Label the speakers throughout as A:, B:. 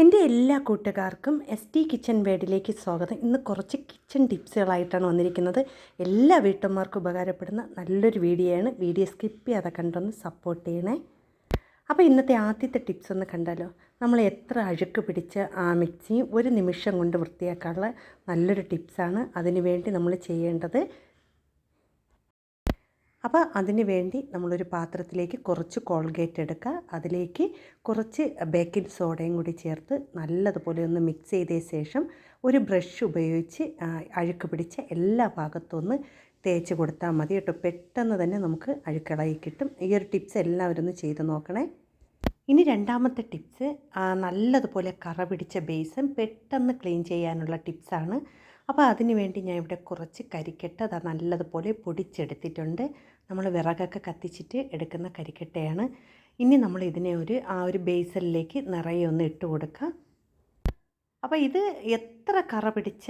A: എന്റെ എല്ലാ കൂട്ടുകാർക്കും എസ് ടി കിച്ചൺ വേഡിലേക്ക് സ്വാഗതം. ഇന്ന് കുറച്ച് കിച്ചൺ ടിപ്സുകളായിട്ടാണ് വന്നിരിക്കുന്നത്. എല്ലാ വീട്ടമ്മമാർക്കും ഉപകാരപ്പെടുന്ന നല്ലൊരു വീഡിയോയാണ്. വീഡിയോ സ്കിപ്പ് ചെയ്യാതെ കണ്ടൊന്ന് സപ്പോർട്ട് ചെയ്യണേ. അപ്പോൾ ഇന്നത്തെ ആദ്യത്തെ ടിപ്സ് ഒന്ന് കണ്ടാലോ? നമ്മൾ എത്ര അഴുക്ക് പിടിച്ച ആ മിക്സിയും ഒരു നിമിഷം കൊണ്ട് വൃത്തിയാക്കാനുള്ള നല്ലൊരു ടിപ്സാണ് അതിനുവേണ്ടി നമ്മൾ ചെയ്യേണ്ടത്. അപ്പോൾ അതിന് വേണ്ടി നമ്മളൊരു പാത്രത്തിലേക്ക് കുറച്ച് കോൾഗേറ്റ് എടുക്കുക അതിലേക്ക് കുറച്ച് ബേക്കിംഗ് സോഡയും കൂടി ചേർത്ത് നല്ലതുപോലെ ഒന്ന് മിക്സ് ചെയ്ത ശേഷം ഒരു ബ്രഷ് ഉപയോഗിച്ച് അഴുക്ക് പിടിച്ച എല്ലാ ഭാഗത്തും ഒന്ന് തേച്ച് കൊടുത്താൽ മതി കേട്ടോ. പെട്ടെന്ന് തന്നെ നമുക്ക് അഴുക്കളായി കിട്ടും. ഈ ഒരു ടിപ്സ് എല്ലാവരും ഒന്ന് ചെയ്ത് നോക്കണേ. ഇനി രണ്ടാമത്തെ ടിപ്സ് നല്ലതുപോലെ കറ പിടിച്ച ബേസും പെട്ടെന്ന് ക്ലീൻ ചെയ്യാനുള്ള ടിപ്സാണ്. അപ്പോൾ അതിന് വേണ്ടി ഞാൻ ഇവിടെ കുറച്ച് കരിക്കട്ട അത് നല്ലതുപോലെ പൊടിച്ചെടുത്തിട്ടുണ്ട്. നമ്മൾ വിറകൊക്കെ കത്തിച്ചിട്ട് എടുക്കുന്ന കരിക്കട്ടയാണ്. ഇനി നമ്മൾ ഇതിനെ ഒരു ആ ഒരു ബേസലിലേക്ക് നിറയെ ഒന്ന് ഇട്ട് കൊടുക്കുക അപ്പോൾ ഇത് എത്ര കറ പിടിച്ച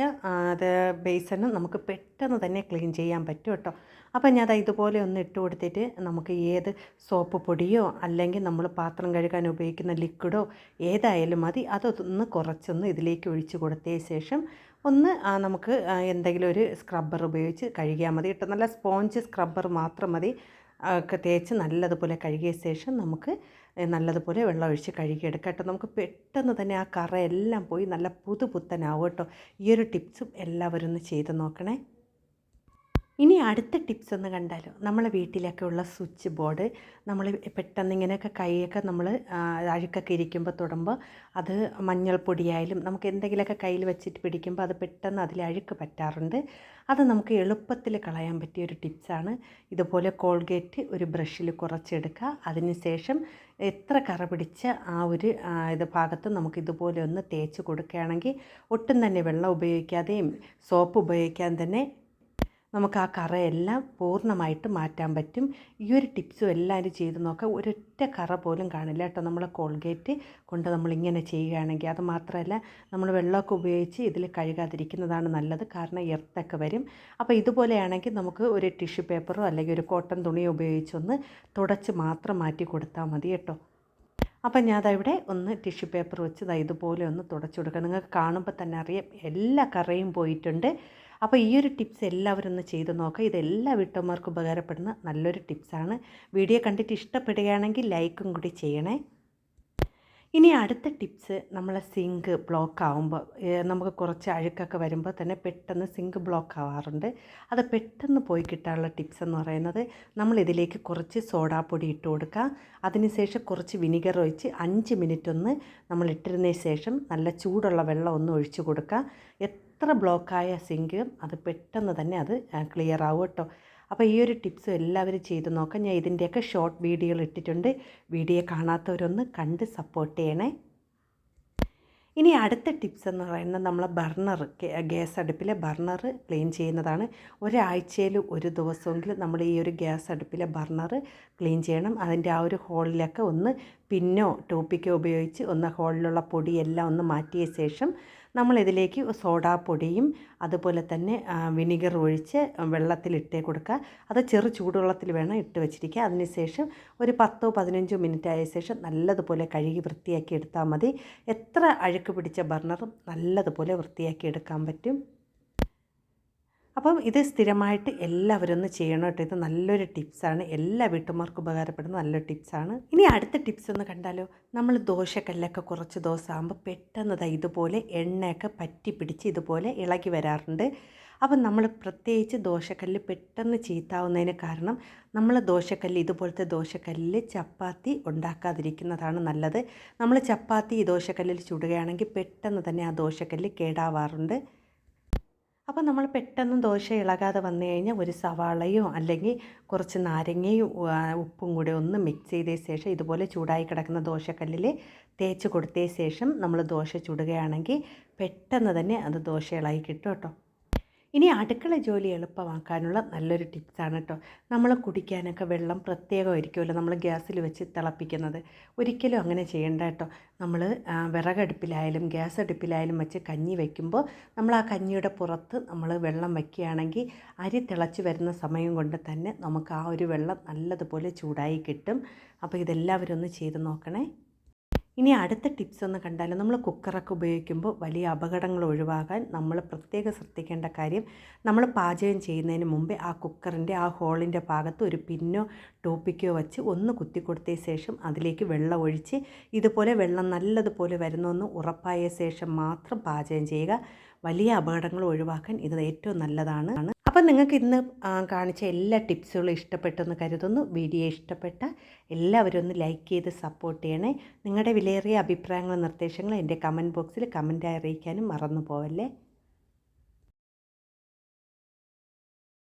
A: അത് ബേസന് നമുക്ക് പെട്ടെന്ന് തന്നെ ക്ലീൻ ചെയ്യാൻ പറ്റും കേട്ടോ. അപ്പോൾ ഞാൻ അത് ഇതുപോലെ ഒന്ന് ഇട്ട് കൊടുത്തിട്ട് നമുക്ക് ഏത് സോപ്പ് പൊടിയോ അല്ലെങ്കിൽ നമ്മൾ പാത്രം കഴുകാൻ ഉപയോഗിക്കുന്ന ലിക്വിഡോ ഏതായാലും മതി. അതൊന്ന് കുറച്ചൊന്ന് ഇതിലേക്ക് ഒഴിച്ച് കൊടുത്തതിന് ശേഷം ഒന്ന് നമുക്ക് എന്തെങ്കിലും ഒരു സ്ക്രബ്ബർ ഉപയോഗിച്ച് കഴുകിയാൽ മതി. കേട്ടോ നല്ല സ്പോഞ്ച് സ്ക്രബ്ബർ മാത്രം മതി. ഒക്കെ തേച്ച് നല്ലതുപോലെ കഴുകിയ ശേഷം നമുക്ക് നല്ലതുപോലെ വെള്ളം ഒഴിച്ച് കഴുകിയെടുക്കാം കേട്ടോ. നമുക്ക് പെട്ടെന്ന് തന്നെ ആ കറയെല്ലാം പോയി നല്ല പുതുപുത്തനാവും കേട്ടോ. ഈ ഒരു ടിപ്സും എല്ലാവരും ഒന്ന് ചെയ്ത് നോക്കണേ. ഇനി അടുത്ത ടിപ്സ് ഒന്ന് കണ്ടാലോ? നമ്മളെ വീട്ടിലൊക്കെ ഉള്ള സ്വിച്ച് ബോർഡ് നമ്മൾ പെട്ടെന്ന് ഇങ്ങനെയൊക്കെ കൈയൊക്കെ നമ്മൾ അഴുക്കൊക്കെ ഇരിക്കുമ്പോൾ തൊടുമ്പോൾ അത് മഞ്ഞൾപ്പൊടിയായാലും നമുക്ക് എന്തെങ്കിലുമൊക്കെ കയ്യിൽ വെച്ചിട്ട് പിടിക്കുമ്പോൾ അത് പെട്ടെന്ന് അതിൽ അഴുക്ക് പറ്റാറുണ്ട്. അത് നമുക്ക് എളുപ്പത്തിൽ കളയാൻ പറ്റിയ ഒരു ടിപ്സാണ്. ഇതുപോലെ കോൾഗേറ്റ് ഒരു ബ്രഷിൽ കുറച്ചെടുക്കുക. അതിനുശേഷം എത്ര കറ പിടിച്ച ആ ഒരു ഇത് ഭാഗത്ത് നമുക്ക് ഇതുപോലെ ഒന്ന് തേച്ച് കൊടുക്കുകയാണെങ്കിൽ ഒട്ടും തന്നെ വെള്ളം ഉപയോഗിക്കാതെയും സോപ്പ് ഉപയോഗിക്കാൻ തന്നെ നമുക്ക് ആ കറയെല്ലാം പൂർണമായിട്ട് മാറ്റാൻ പറ്റും. ഈ ഒരു ടിപ്സും എല്ലാവരും ചെയ്ത് നോക്കുക ഒരൊറ്റ കറ പോലും കാണില്ല കേട്ടോ നമ്മൾ കോൾഗേറ്റ് കൊണ്ട് നമ്മളിങ്ങനെ ചെയ്യുകയാണെങ്കിൽ. അത് മാത്രമല്ല നമ്മൾ വെള്ളമൊക്കെ ഉപയോഗിച്ച് ഇതിൽ കഴുകാതിരിക്കുന്നതാണ് നല്ലത്. കാരണം എർത്തൊക്കെ വരും. അപ്പോൾ ഇതുപോലെയാണെങ്കിൽ നമുക്ക് ഒരു ടിഷ്യൂ പേപ്പറോ അല്ലെങ്കിൽ ഒരു കോട്ടൺ തുണിയോ ഉപയോഗിച്ചൊന്ന് തുടച്ച് മാത്രം മാറ്റി കൊടുത്താൽ മതി കേട്ടോ. അപ്പം ഞാൻ അതവിടെ ഒന്ന് ടിഷ്യൂ പേപ്പർ വെച്ച് ഇതുപോലെ ഒന്ന് തുടച്ചു കൊടുക്കുക നിങ്ങൾക്ക് കാണുമ്പോൾ തന്നെ അറിയാം എല്ലാ കറയും പോയിട്ടുണ്ട്. അപ്പോൾ ഈ ഒരു ടിപ്സ് എല്ലാവരും ഒന്ന് ചെയ്ത് നോക്കുക. ഇത് എല്ലാ വീട്ടമ്മമാർക്കും ഉപകാരപ്പെടുന്ന നല്ലൊരു ടിപ്സാണ്. വീഡിയോ കണ്ടിട്ട് ഇഷ്ടപ്പെടുകയാണെങ്കിൽ ലൈക്കും കൂടി ചെയ്യണേ. ഇനി അടുത്ത ടിപ്സ് നമ്മളെ സിങ്ക് ബ്ലോക്ക് ആവുമ്പോൾ നമുക്ക് കുറച്ച് അഴുക്കൊക്കെ വരുമ്പോൾ തന്നെ പെട്ടെന്ന് സിങ്ക് ബ്ലോക്ക് ആവാറുണ്ട്. അത് പെട്ടെന്ന് പോയി കിട്ടാനുള്ള ടിപ്സ് എന്ന് പറയുന്നത് നമ്മൾ ഇതിലേക്ക് കുറച്ച് സോഡാപ്പൊടി ഇട്ട് കൊടുക്കുക. അതിനുശേഷം കുറച്ച് വിനിഗർ ഒഴിച്ച് അഞ്ച് മിനിറ്റ് ഒന്ന് നമ്മൾ ഇട്ടിരുന്നതിന് ശേഷം നല്ല ചൂടുള്ള വെള്ളം ഒന്ന് ഒഴിച്ചു കൊടുക്കുക. എത്ര ബ്ലോക്കായ സിങ്ക് അത് പെട്ടെന്ന് തന്നെ അത് ക്ലിയർ ആവും കേട്ടോ. അപ്പോൾ ഈ ഒരു ടിപ്സ് എല്ലാവരും ചെയ്ത് നോക്കാം. ഞാൻ ഇതിന്റെയൊക്കെ ഷോർട്ട് വീഡിയോകൾ ഇട്ടിട്ടുണ്ട്. വീഡിയോ കാണാത്തവരൊന്ന് കണ്ട് സപ്പോർട്ട് ചെയ്യണേ. ഇനി അടുത്ത ടിപ്സ് എന്ന് പറയുന്നത് നമ്മളെ ബർണർ ഗ്യാസ് അടുപ്പിലെ ബർണർ ക്ലീൻ ചെയ്യുന്നതാണ്. ഒരാഴ്ചയിൽ ഒരു ദിവസമെങ്കിലും നമ്മൾ ഈ ഒരു ഗ്യാസ് അടുപ്പിലെ ബർണർ ക്ലീൻ ചെയ്യണം. അതിന്റെ ആ ഒരു ഹോളിലൊക്കെ ഒന്ന് പിന്നോ ടോപ്പിക്കോ ഉപയോഗിച്ച് ഒന്ന് ഹോളിലുള്ള പൊടിയെല്ലാം ഒന്ന് മാറ്റിയ ശേഷം നമ്മളിതിലേക്ക് സോഡാപ്പൊടിയും അതുപോലെ തന്നെ വിനിഗർ ഒഴിച്ച് വെള്ളത്തിൽ ഇട്ടേ കൊടുക്കുക. അത് ചെറു ചൂടുവെള്ളത്തിൽ വേണം ഇട്ട് വെച്ചിരിക്കുക. അതിനുശേഷം ഒരു പത്തോ പതിനഞ്ചോ മിനിറ്റ് ആയ ശേഷം നല്ലതുപോലെ കഴുകി വൃത്തിയാക്കി എടുത്താൽ മതി. എത്ര അഴുക്ക് പിടിച്ച ബർണറും നല്ലതുപോലെ വൃത്തിയാക്കി എടുക്കാൻ പറ്റും. അപ്പം ഇത് സ്ഥിരമായിട്ട് എല്ലാവരും ഒന്ന് ചെയ്യണം കേട്ടോ. ഇത് നല്ലൊരു ടിപ്സാണ്. എല്ലാ വീട്ടുമാർക്കും ഉപകാരപ്പെടുന്ന നല്ലൊരു ടിപ്സാണ്. ഇനി അടുത്ത ടിപ്സ് ഒന്ന് കണ്ടാലോ? നമ്മൾ ദോശക്കല്ലൊക്കെ കുറച്ച് ദിവസം ആകുമ്പോൾ പെട്ടെന്ന് ഇതുപോലെ എണ്ണയൊക്കെ പറ്റി പിടിച്ച് ഇതുപോലെ ഇളകി വരാറുണ്ട്. അപ്പം നമ്മൾ പ്രത്യേകിച്ച് ദോശക്കല്ല് പെട്ടെന്ന് ചീത്താവുന്നതിന് കാരണം നമ്മൾ ദോശക്കല്ല് ഇതുപോലത്തെ ദോശക്കല്ലിൽ ചപ്പാത്തി ഉണ്ടാക്കാതിരിക്കുന്നതാണ് നല്ലത്. നമ്മൾ ചപ്പാത്തി ഈ ദോശക്കല്ലിൽ ചുടുകയാണെങ്കിൽ പെട്ടെന്ന് തന്നെ ആ ദോശക്കല്ല് കേടാവാറുണ്ട്. അപ്പോൾ നമ്മൾ പെട്ടെന്ന് ദോശ ഇളകാതെ വന്നു കഴിഞ്ഞാൽ ഒരു സവാളയോ അല്ലെങ്കിൽ കുറച്ച് നാരങ്ങയും ഉപ്പും കൂടെ ഒന്ന് മിക്സ് ചെയ്ത ശേഷം ഇതുപോലെ ചൂടായി കിടക്കുന്ന ദോശക്കല്ലിൽ തേച്ച് കൊടുത്ത ശേഷം നമ്മൾ ദോശ ചുടുകയാണെങ്കിൽ പെട്ടെന്ന് തന്നെ അത് ദോശ ഇളകി കിട്ടും കേട്ടോ. ഇനി അടുക്കള ജോലി എളുപ്പമാക്കാനുള്ള നല്ലൊരു ടിപ്സാണ് കേട്ടോ. നമ്മൾ കുടിക്കാനൊക്കെ വെള്ളം പ്രത്യേകമായിരിക്കുമല്ലോ നമ്മൾ ഗ്യാസിൽ വെച്ച് തിളപ്പിക്കുന്നത്. ഒരിക്കലും അങ്ങനെ ചെയ്യേണ്ട കേട്ടോ. നമ്മൾ വിറകടുപ്പിലായാലും ഗ്യാസ് അടുപ്പിലായാലും വെച്ച് കഞ്ഞി വയ്ക്കുമ്പോൾ നമ്മൾ ആ കഞ്ഞിയുടെ പുറത്ത് നമ്മൾ വെള്ളം വയ്ക്കുകയാണെങ്കിൽ അരി തിളച്ച് വരുന്ന സമയം കൊണ്ട് തന്നെ നമുക്ക് ആ ഒരു വെള്ളം നല്ലതുപോലെ ചൂടായി കിട്ടും. അപ്പോൾ ഇതെല്ലാവരും ഒന്ന് ചെയ്ത് നോക്കണേ. ഇനി അടുത്ത ടിപ്സ് ഒന്ന് കണ്ടാലും നമ്മൾ കുക്കറൊക്കെ ഉപയോഗിക്കുമ്പോൾ വലിയ അപകടങ്ങൾ ഒഴിവാകാൻ നമ്മൾ പ്രത്യേകം ശ്രദ്ധിക്കേണ്ട കാര്യം നമ്മൾ പാചകം ചെയ്യുന്നതിന് മുമ്പേ ആ കുക്കറിന്റെ ആ ഹോളിന്റെ ഭാഗത്ത് ഒരു പിന്നോ ടോപ്പിക്കോ വെച്ച് ഒന്ന് കുത്തി കൊടുത്തതിന് ശേഷം അതിലേക്ക് വെള്ളം ഒഴിച്ച് ഇതുപോലെ വെള്ളം നല്ലതുപോലെ വരുന്നൊന്ന് ഉറപ്പായ ശേഷം മാത്രം പാചകം ചെയ്യുക. വലിയ അപകടങ്ങൾ ഒഴിവാക്കാൻ ഇത് ഏറ്റവും നല്ലതാണ്. അപ്പം നിങ്ങൾക്ക് ഇന്ന് കാണിച്ച എല്ലാ ടിപ്സുകളും ഇഷ്ടപ്പെട്ടെന്ന് കരുതുന്നു. വീഡിയോ ഇഷ്ടപ്പെട്ട എല്ലാവരും ഒന്ന് ലൈക്ക് ചെയ്ത് സപ്പോർട്ട് ചെയ്യണേ. നിങ്ങളുടെ വിലയേറിയ അഭിപ്രായങ്ങളും നിർദ്ദേശങ്ങളും എന്റെ കമന്റ് ബോക്സിൽ കമന്റായി അറിയിക്കാനും മറന്നു പോവല്ലേ